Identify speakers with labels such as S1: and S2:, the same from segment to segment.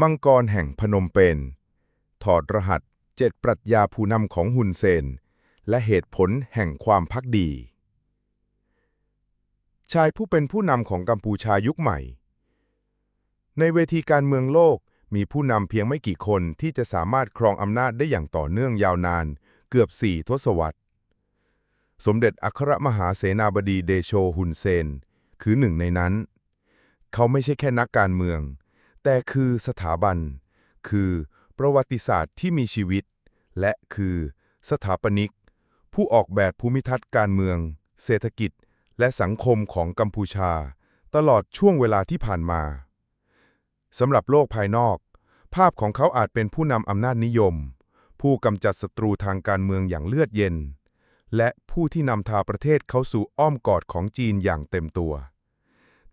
S1: มังกรแห่งพนมเปญถอดรหัสเจ็ดปรัชญาผู้นำของฮุนเซน และเหตุผลแห่งความพักดี ชายผู้เป็นผู้นำของกัมพูชายุคใหม่ ในเวทีการเมืองโลกมีผู้นำเพียงไม่กี่คนที่จะสามารถครองอำนาจได้อย่างต่อเนื่องยาวนาน เกือบสี่ทศวรรษ สมเด็จอัครมหาเสนาบดีเดโชฮุนเซน คือหนึ่งในนั้น เขาไม่ใช่แค่นักการเมือง แต่คือสถาบัน คือประวัติศาสตร์ที่มีชีวิต และคือสถาปนิก ผู้ออกแบบภูมิทัศน์การเมือง เศรษฐกิจ และสังคมของกัมพูชา ตลอดช่วงเวลาที่ผ่านมาสำหรับโลกภายนอก ภาพของเขาอาจเป็นผู้นำอำนาจนิยม ผู้กำจัดศัตรูทางการเมืองอย่างเลือดเย็น และผู้ที่นำทาประเทศเขาสู่อ้อมกอดของจีนอย่างเต็มตัว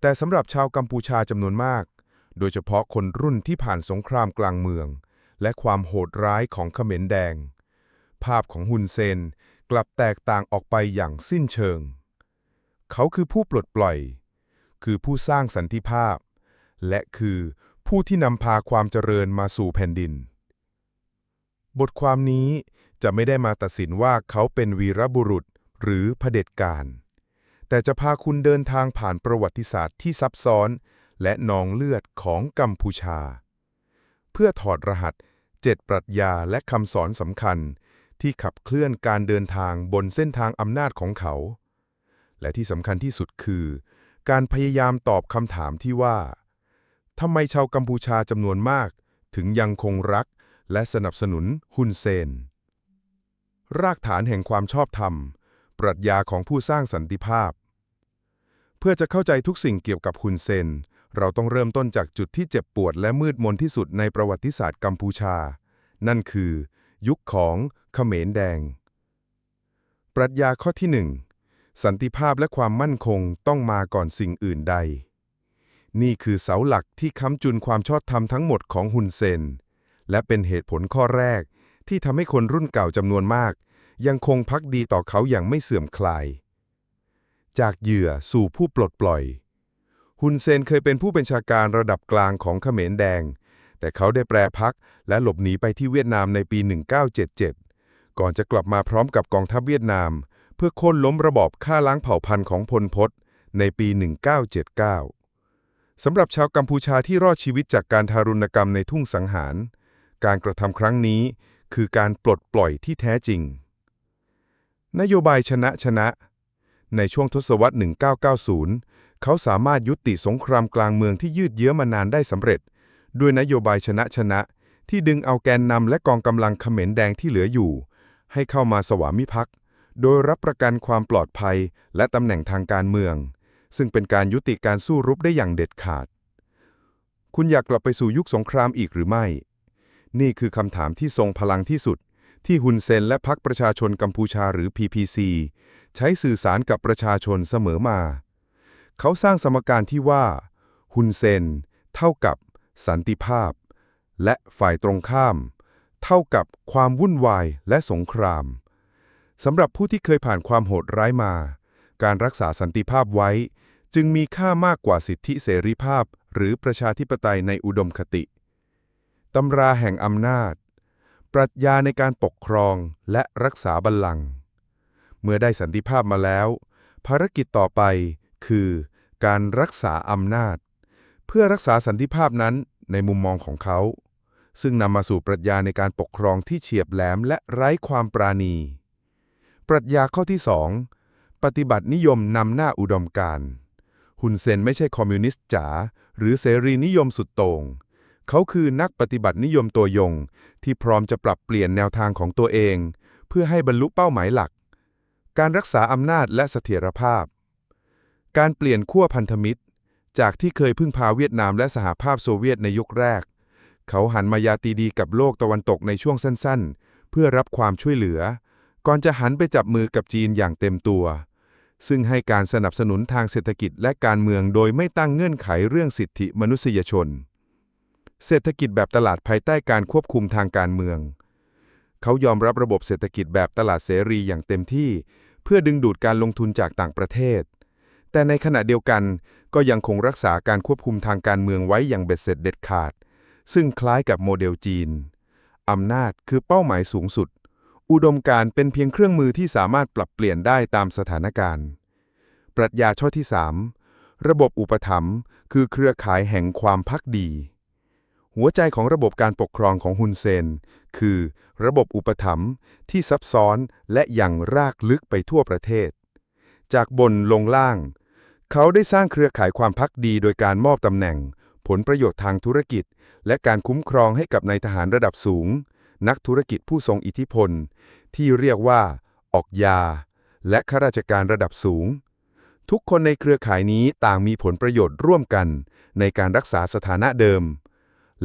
S1: แต่สำหรับชาวกัมพูชาจำนวนมาก โดยเฉพาะคนรุ่นที่ผ่านสงครามกลางเมือง และความโหดร้ายของเขมรแดง ภาพของฮุนเซนกลับแตกต่างออกไปอย่างสิ้นเชิง เขาคือผู้ปลดปล่อย คือผู้สร้างสันติภาพ และคือผู้ที่นำพาความเจริญมาสู่แผ่นดิน บทความนี้จะไม่ได้มาตัดสินว่าเขาเป็นวีรบุรุษหรือเผด็จการ แต่จะพาคุณเดินทางผ่านประวัติศาสตร์ที่ซับซ้อน และนองเลือดของกัมพูชา เพื่อถอดรหัสเจ็ดปรัชญาและคำสอนสำคัญ ที่ขับเคลื่อนการเดินทางบนเส้นทางอำนาจของเขา และที่สำคัญที่สุดคือ การพยายามตอบคำถามที่ว่าทำไมชาวกัมพูชาจำนวนมาก ถึงยังคงรักและสนับสนุนฮุนเซน รากฐานแห่งความชอบธรรม ปรัชญาของผู้สร้างสันติภาพ เพื่อจะเข้าใจทุกสิ่งเกี่ยวกับฮุนเซน เราต้องเริ่มต้นจากจุดที่เจ็บปวดและมืดมนที่สุดในประวัติศาสตร์กัมพูชา นั่นคือ ยุคของเขมรแดง ปรัชญาข้อที่หนึ่งสันติภาพและความมั่นคงต้องมาก่อนสิ่งอื่นใด นี่คือเสาหลักที่ค้ำจุนความชอบธรรมทั้งหมดของฮุนเซน และเป็นเหตุผลข้อแรก ที่ทำให้คนรุ่นเก่าจำนวนมาก ยังคงพักดีต่อเขาอย่างไม่เสื่อมคลาย จากเหยื่อสู่ผู้ปลดปล่อย ฮุนเซนเคยเป็นผู้บัญชาการระดับกลางของเขมรแดง แต่เขาได้แปรพักและหลบหนีไปที่เวียดนามในปี 1977 ก่อนจะกลับมาพร้อมกับกองทัพเวียดนาม เพื่อโค่นล้มระบอบฆ่าล้างเผ่าพันธุ์ของพลพศในปี 1979 สำหรับชาวกัมพูชาที่รอดชีวิตจากการทารุณกรรมในทุ่งสังหาร การกระทำครั้งนี้คือการปลดปล่อยที่แท้จริง นโยบายชนะชนะ ในช่วงทศวรรษ 1990 เขาสามารถยุติสงครามกลางเมืองที่ยืดเยื้อมานานได้สำเร็จ ด้วยนโยบายชนะชนะ ที่ดึงเอาแกนนำและกองกำลังเขมรแดงที่เหลืออยู่ ให้เข้ามาสวามิภักดิ์โดยรับประกันความปลอดภัยและตำแหน่งทางการเมือง ซึ่งเป็นการยุติการสู้รบได้อย่างเด็ดขาด คุณอยากกลับไปสู่ยุคสงครามอีกหรือไม่ นี่คือคำถามที่ทรงพลังที่สุด ที่ฮุนเซนและพรรคประชาชนกัมพูชาหรือ PPC ใช้สื่อสารกับประชาชนเสมอมา เขาสร้างสมการที่ว่า ฮุนเซน เท่ากับ สันติภาพ และฝ่ายตรงข้าม เท่ากับความวุ่นวายและสงครามสำหรับผู้ที่เคยผ่านความโหดร้ายมา การรักษาสันติภาพไว้ จึงมีค่ามากกว่าสิทธิเสรีภาพ หรือประชาธิปไตยในอุดมคติตำราแห่งอำนาจ ปรัชญาในการปกครองและรักษาบัลลังก์เมื่อได้สันติภาพมาแล้ว ภารกิจต่อไปคือ การรักษาอำนาจ เพื่อรักษาสันติภาพนั้นในมุมมองของเขา ซึ่งนำมาสู่ปรัชญาในการปกครองที่เฉียบแหลมและไร้ความปราณี ปรัชญาข้อที่สองปฏิบัตินิยมนำหน้าอุดมการฮุนเซนไม่ใช่คอมมิวนิสต์จ๋าหรือเสรีนิยมสุดโต่งเขาคือนักปฏิบัตินิยมตัวยง ที่พร้อมจะปรับเปลี่ยนแนวทางของตัวเอง เพื่อให้บรรลุเป้าหมายหลัก การรักษาอำนาจและเสถียรภาพ การเปลี่ยนขั้วพันธมิตร จากที่เคยพึ่งพาเวียดนามและสหภาพโซเวียตในยุคแรก เขาหันมายาตีดีกับโลกตะวันตกในช่วงสั้นๆ เพื่อรับความช่วยเหลือ ก่อนจะหันไปจับมือกับจีนอย่างเต็มตัว ซึ่งให้การสนับสนุนทางเศรษฐกิจและการเมืองโดยไม่ตั้งเงื่อนไขเรื่องสิทธิมนุษยชน เศรษฐกิจแบบตลาดภายใต้การควบคุมทางการเมือง เขายอมรับระบบเศรษฐกิจแบบตลาดเสรีอย่างเต็มที่ เพื่อดึงดูดการลงทุนจากต่างประเทศ แต่ในขณะเดียวกันก็ยังคงรักษาการควบคุมทางการเมืองไว้อย่างเบ็ดเสร็จเด็ดขาด ซึ่งคล้ายกับโมเดลจีน อำนาจคือเป้าหมายสูงสุด อุดมการเป็นเพียงเครื่องมือที่สามารถปรับเปลี่ยนได้ตามสถานการณ์ ปรัชญาช่อที่ 3 ระบบอุปถัมภ์คือเครือข่ายแห่งความพักดี หัวใจของระบบการปกครองของฮุนเซน คือ ระบบอุปถัมภ์ที่ซับซ้อนและยังรากลึกไปทั่วประเทศจากบนลงล่าง เขาได้สร้างเครือข่ายความพักดีโดยการมอบตำแหน่ง ผลประโยชน์ทางธุรกิจ และการคุ้มครองให้กับนายทหารระดับสูง นักธุรกิจผู้ทรงอิทธิพล ที่เรียกว่า ออกยา และข้าราชการระดับสูง ทุกคนในเครือข่ายนี้ต่างมีผลประโยชน์ร่วมกัน ในการรักษาสถานะเดิม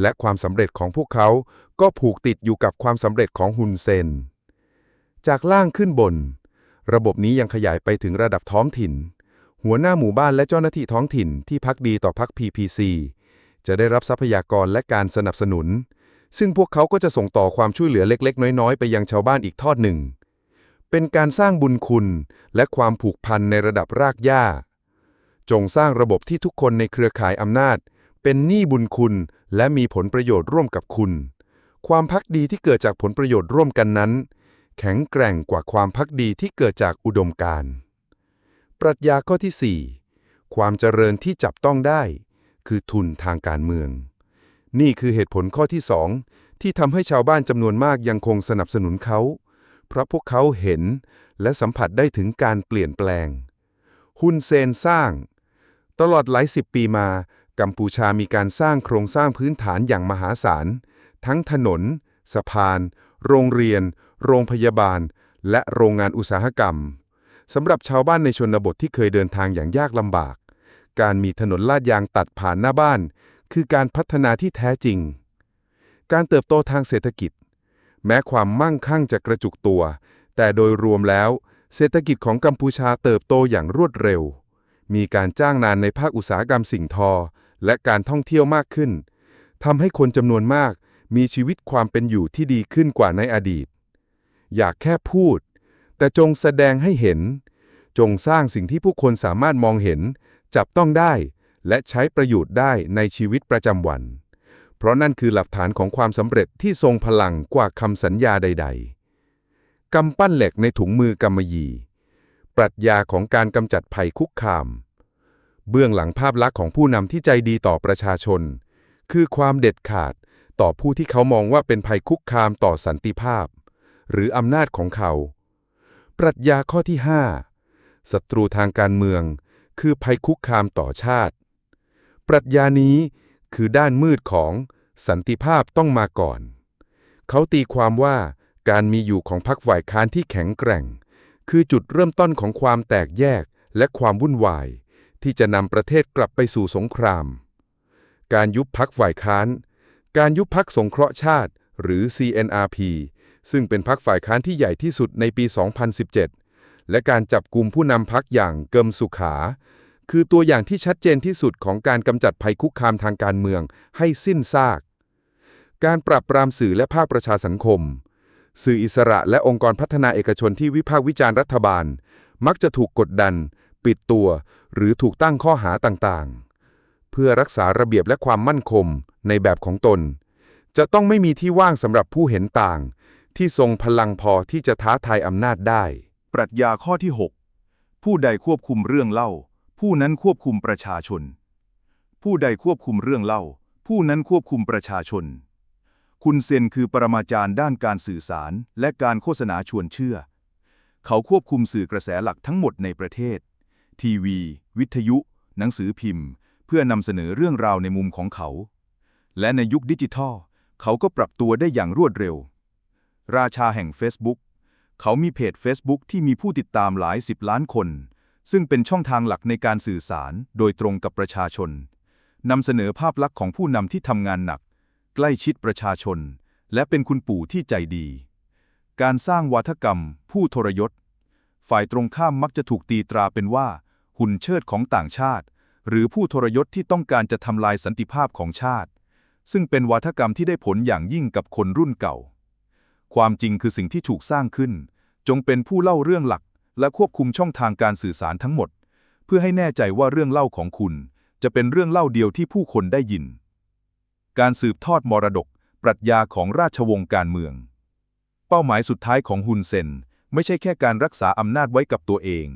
S1: และความสำเร็จของพวกเขาก็ผูกติดอยู่กับความสำเร็จของฮุนเซน จากล่างขึ้นบน ระบบนี้ยังขยายไปถึงระดับท้องถิ่น หัวหน้าหมู่บ้านและเจ้าหน้าที่ท้องถิ่นที่พักดีต่อพัก PPC จะได้รับทรัพยากรและการสนับสนุน ซึ่งพวกเขาก็จะส่งต่อความช่วยเหลือเล็ก ๆ น้อย ๆ ไปยังชาวบ้านอีกทอดหนึ่ง เป็นการสร้างบุญคุณและความผูกพันในระดับรากหญ้า จงสร้างระบบที่ทุกคนในเครือข่ายอำนาจ เป็นหนี้บุญคุณ และมีผลประโยชน์ร่วมกับคุณ ความพักดีที่เกิดจากผลประโยชน์ร่วมกันนั้น แข็งแกร่งกว่าความพักดีที่เกิดจากอุดมการณ์ ปรัชญาข้อที่ 4 ความเจริญที่จับต้องได้ คือทุนทางการเมือง นี่คือเหตุผลข้อที่สองที่ทำให้ชาวบ้านจำนวนมากยังคงสนับสนุนเขา เพราะพวกเขาเห็นและสัมผัสได้ถึงการเปลี่ยนแปลง ฮุนเซนสร้าง ตลอดหลายสิบปีมา กัมพูชามีการสร้างโครงสร้างพื้นฐานอย่างมหาศาล ทั้งถนน สะพาน โรงเรียน โรงพยาบาล และโรงงานอุตสาหกรรม สำหรับชาวบ้านในชนบทที่เคยเดินทางอย่างยากลำบาก การมีถนนลาดยางตัดผ่านหน้าบ้าน คือการพัฒนาที่แท้จริง การเติบโตทางเศรษฐกิจ แม้ความมั่งคั่งจะกระจุกตัว แต่โดยรวมแล้ว เศรษฐกิจของกัมพูชาเติบโตอย่างรวดเร็ว มีการจ้างงานในภาคอุตสาหกรรมสิ่งทอ และการท่องเที่ยวมากขึ้นทำให้คนจำนวนมากมีชีวิตความเป็นอยู่ที่ดีขึ้นกว่าในอดีต อยากแค่พูด แต่จงแสดงให้เห็น จงสร้างสิ่งที่ผู้คนสามารถมองเห็น จับต้องได้ และใช้ประโยชน์ได้ในชีวิตประจำวัน เพราะนั่นคือหลักฐานของความสำเร็จที่ทรงพลังกว่าคำสัญญาใด ๆกำปั้นเหล็กในถุงมือกำมะหยี่ปรัชญาของการกำจัดภัยคุกคาม เบื้องหลังภาพลักษณ์ของผู้นำที่ใจดีต่อประชาชน คือความเด็ดขาดต่อผู้ที่เขามองว่าเป็นภัยคุกคามต่อสันติภาพ หรืออำนาจของเขา ปรัชญาข้อที่ 5 ศัตรูทางการเมือง คือภัยคุกคามต่อชาติ ปรัชญานี้คือด้านมืดของสันติภาพต้องมาก่อน เขาตีความว่าการมีอยู่ของพรรคฝ่ายค้านที่แข็งแกร่ง คือจุดเริ่มต้นของความแตกแยกและความวุ่นวาย ที่จะนำประเทศกลับไปสู่สงคราม การยุบพักฝ่ายค้าน การยุบพักสงเคราะห์ชาติ หรือ CNRP ซึ่งเป็นพักฝ่ายค้านที่ใหญ่ที่สุดในปี 2017 และการจับกลุ่มผู้นำพักอย่างเกิมสุขา คือตัวอย่างที่ชัดเจนที่สุดของการกำจัดภัยคุกคามทางการเมืองให้สิ้นซาก การปรับปรามสื่อและภาคประชาสังคม สื่ออิสระและองค์กรพัฒนาเอกชนที่วิพากษ์วิจารณ์รัฐบาล มักจะถูกกดดัน ปิดตัว หรือถูกตั้งข้อหาต่างๆ เพื่อรักษาระเบียบและความมั่นคงในแบบของตนจะต้องไม่มีที่ว่างสำหรับผู้เห็นต่าง ที่ทรงพลังพอที่จะท้าทายอำนาจได้
S2: ปรัชญาข้อที่ 6 ผู้ใดควบคุมเรื่องเล่า ผู้นั้นควบคุมประชาชน ผู้ใดควบคุมเรื่องเล่า ผู้นั้นควบคุมประชาชน คุณเซนคือปรมาจารย์ด้านการสื่อสารและการโฆษณาชวนเชื่อ เขาควบคุมสื่อกระแสหลักทั้งหมดในประเทศ ทีวี วิทยุ หนังสือพิมพ์ เพื่อนำเสนอเรื่องราวในมุมของเขา และในยุคดิจิทัล เขาก็ปรับตัวได้อย่างรวดเร็ว ราชาแห่ง Facebook เขามีเพจ Facebook ที่มีผู้ติดตามหลายสิบล้านคน ซึ่งเป็นช่องทางหลักในการสื่อสารโดยตรงกับประชาชนนำเสนอภาพลักษณ์ของผู้นำที่ทำงานหนัก ใกล้ชิดประชาชน และเป็นคุณปู่ที่ใจดี การสร้างวัฒกรรม ผู้ทรยศ ฝ่ายตรงข้ามมักจะถูกตีตราเป็นว่า หุ่นเชิดของต่างชาติ หรือผู้ทรยศที่ต้องการจะทำลายสันติภาพของชาติ ซึ่งเป็นวัฒกรรมที่ได้ผลอย่างยิ่งกับคนรุ่นเก่า ความจริงคือสิ่งที่ถูกสร้างขึ้น จงเป็นผู้เล่าเรื่องหลัก และควบคุมช่องทางการสื่อสารทั้งหมด เพื่อให้แน่ใจว่าเรื่องเล่าของคุณ จะเป็นเรื่องเล่าเดียวที่ผู้คนได้ยิน การสืบทอดมรดก ปรัชญาของราชวงศ์การเมือง เป้าหมายสุดท้ายของฮุนเซนไม่ใช่แค่การรักษาอำนาจไว้กับตัวเอง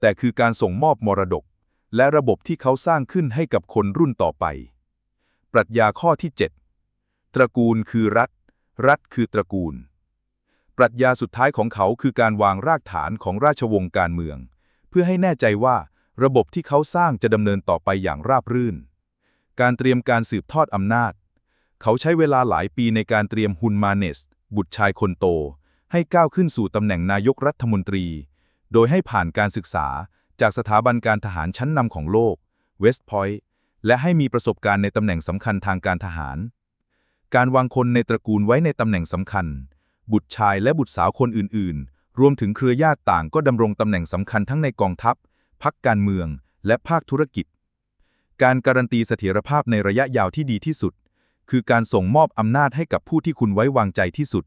S2: แต่คือการส่งมอบมรดก และระบบที่เขาสร้างขึ้นให้กับคนรุ่นต่อไป ปรัชญาข้อที่ 7 ตระกูลคือรัฐ รัฐคือตระกูล ปรัชญาสุดท้ายของเขาคือการวางรากฐานของราชวงศ์การเมือง เพื่อให้แน่ใจว่าระบบที่เขาสร้างจะดำเนินต่อไปอย่างราบรื่น การเตรียมการสืบทอดอำนาจ เขาใช้เวลาหลายปีในการเตรียมฮุนมาเนส บุตรชายคนโต ให้ก้าวขึ้นสู่ตำแหน่งนายกรัฐมนตรี โดยให้ผ่านการศึกษาจากสถาบันการทหารชั้นนำของโลกเวสต์พอยต์และให้มีประสบการณ์ในตำแหน่งสำคัญทางการทหาร การวางคนในตระกูลไว้ในตำแหน่งสำคัญ บุตรชายและบุตรสาวคนอื่น ๆ รวมถึงเครือญาติต่างก็ดำรงตำแหน่งสำคัญทั้งในกองทัพ พักการเมือง และภาคธุรกิจ การการันตีเสถียรภาพในระยะยาวที่ดีที่สุด คือการส่งมอบอำนาจให้กับผู้ที่คุณไว้วางใจที่สุด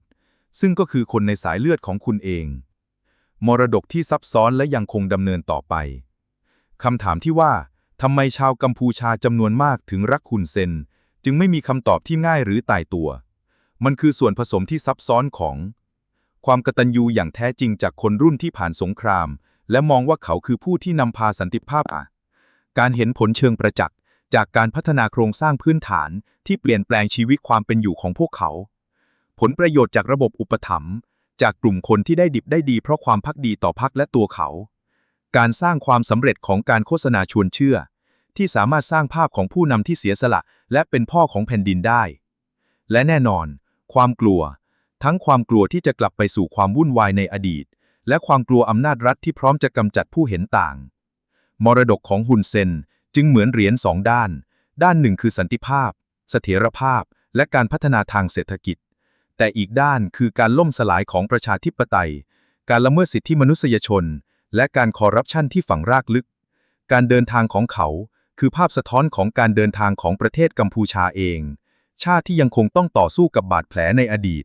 S2: ซึ่งก็คือคนในสายเลือดของคุณเอง มรดกที่ซับซ้อนและยังคงดำเนินต่อไปคำถามที่ว่าทำไมชาวกัมพูชาจำนวนมากถึงรักฮุนเซน จึงไม่มีคำตอบที่ง่ายหรือตายตัว มันคือส่วนผสมที่ซับซ้อนของ ความกตัญญูอย่างแท้จริงจากคนรุ่นที่ผ่านสงคราม และมองว่าเขาคือผู้ที่นำพาสันติภาพอะการเห็นผลเชิงประจักษ์จากการพัฒนาโครงสร้างพื้นฐานที่เปลี่ยนแปลงชีวิตความเป็นอยู่ของพวกเขา ผลประโยชน์จากระบบอุปถัมภ์จากกลุ่มคนที่ได้ดิบได้ดีเพราะความพักดีต่อพักและตัวเขา การสร้างความสำเร็จของการโฆษณาชวนเชื่อ ที่สามารถสร้างภาพของผู้นำที่เสียสละ และเป็นพ่อของแผ่นดินได้ และแน่นอน ความกลัว ทั้งความกลัวที่จะกลับไปสู่ความวุ่นวายในอดีต และความกลัวอำนาจรัฐที่พร้อมจะกำจัดผู้เห็นต่าง มรดกของฮุนเซนจึงเหมือนเหรียญสองด้าน ด้านหนึ่งคือสันติภาพ เสถียรภาพ และการพัฒนาทางเศรษฐกิจ แต่อีกด้านคือการล่มสลายของประชาธิปไตย การละเมิดสิทธิมนุษยชน และการคอร์รัปชันที่ฝังรากลึก การเดินทางของเขาคือภาพสะท้อนของการเดินทางของประเทศกัมพูชาเอง ชาติที่ยังคงต้องต่อสู้กับบาดแผลในอดีต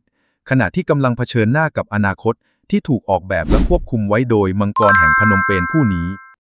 S2: ขณะที่กำลังเผชิญหน้ากับอนาคตที่ถูกออกแบบและควบคุมไว้โดยมังกรแห่งพนมเปญผู้นี้